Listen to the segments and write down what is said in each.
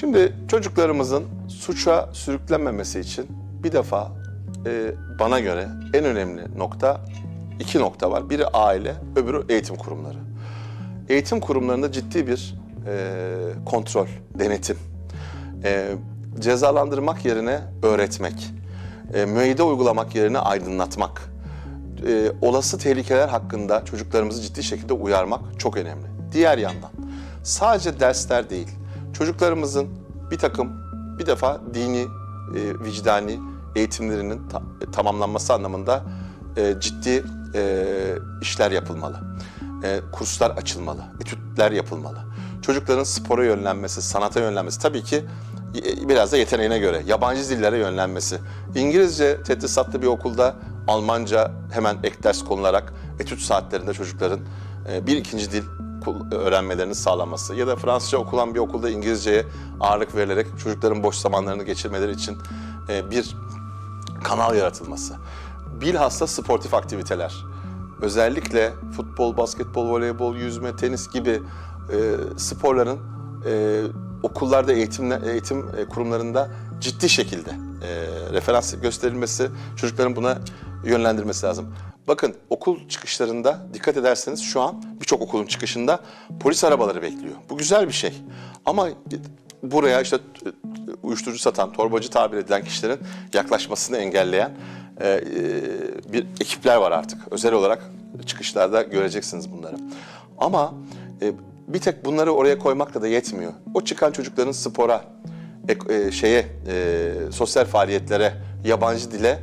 Şimdi çocuklarımızın suça sürüklenmemesi için bir defa e, bana göre en önemli nokta iki nokta var. Biri aile, öbürü eğitim kurumları. Eğitim kurumlarında ciddi bir e, kontrol, denetim, e, cezalandırmak yerine öğretmek, e, müeyyide uygulamak yerine aydınlatmak, e, olası tehlikeler hakkında çocuklarımızı ciddi şekilde uyarmak çok önemli. Diğer yandan sadece dersler değil, çocuklarımızın bir takım bir defa dini, e, vicdani eğitimlerinin ta- e, tamamlanması anlamında e, ciddi e, işler yapılmalı. E, kurslar açılmalı, etütler yapılmalı. Çocukların spora yönlenmesi, sanata yönlenmesi tabii ki e, biraz da yeteneğine göre yabancı dillere yönlenmesi. İngilizce tedrisatlı bir okulda Almanca hemen ek ders konularak etüt saatlerinde çocukların e, bir ikinci dil öğrenmelerini sağlanması ya da Fransızca okulan bir okulda İngilizceye ağırlık verilerek çocukların boş zamanlarını geçirmeleri için e, bir kanal yaratılması. Bilhassa sportif aktiviteler. Özellikle futbol, basketbol, voleybol, yüzme, tenis gibi e, sporların e, okullarda, eğitim, eğitim kurumlarında ciddi şekilde e, referans gösterilmesi, çocukların buna yönlendirmesi lazım. Bakın okul çıkışlarında dikkat ederseniz şu an birçok okulun çıkışında polis arabaları bekliyor. Bu güzel bir şey. Ama buraya işte e, uyuşturucu satan, torbacı tabir edilen kişilerin yaklaşmasını engelleyen e, e, bir ekipler var artık. Özel olarak çıkışlarda göreceksiniz bunları. Ama e, bir tek bunları oraya koymakla da yetmiyor. O çıkan çocukların spora, e, şeye, e, sosyal faaliyetlere, yabancı dile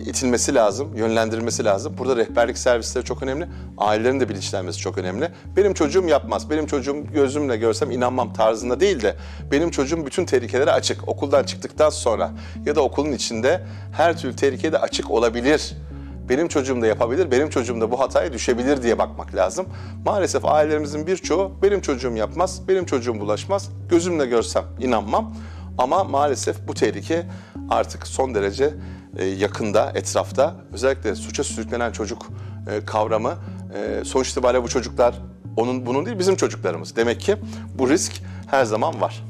itilmesi lazım, yönlendirilmesi lazım. Burada rehberlik servisleri çok önemli. Ailelerin de bilinçlenmesi çok önemli. Benim çocuğum yapmaz, benim çocuğum gözümle görsem inanmam tarzında değil de benim çocuğum bütün tehlikelere açık. Okuldan çıktıktan sonra ya da okulun içinde her türlü tehlikeye de açık olabilir. Benim çocuğum da yapabilir, benim çocuğum da bu hataya düşebilir diye bakmak lazım. Maalesef ailelerimizin birçoğu benim çocuğum yapmaz, benim çocuğum bulaşmaz, gözümle görsem inanmam. Ama maalesef bu tehlike artık son derece e, yakında, etrafta. Özellikle suça sürüklenen çocuk e, kavramı e, sonuç itibariyle bu çocuklar onun bunun değil bizim çocuklarımız. Demek ki bu risk her zaman var.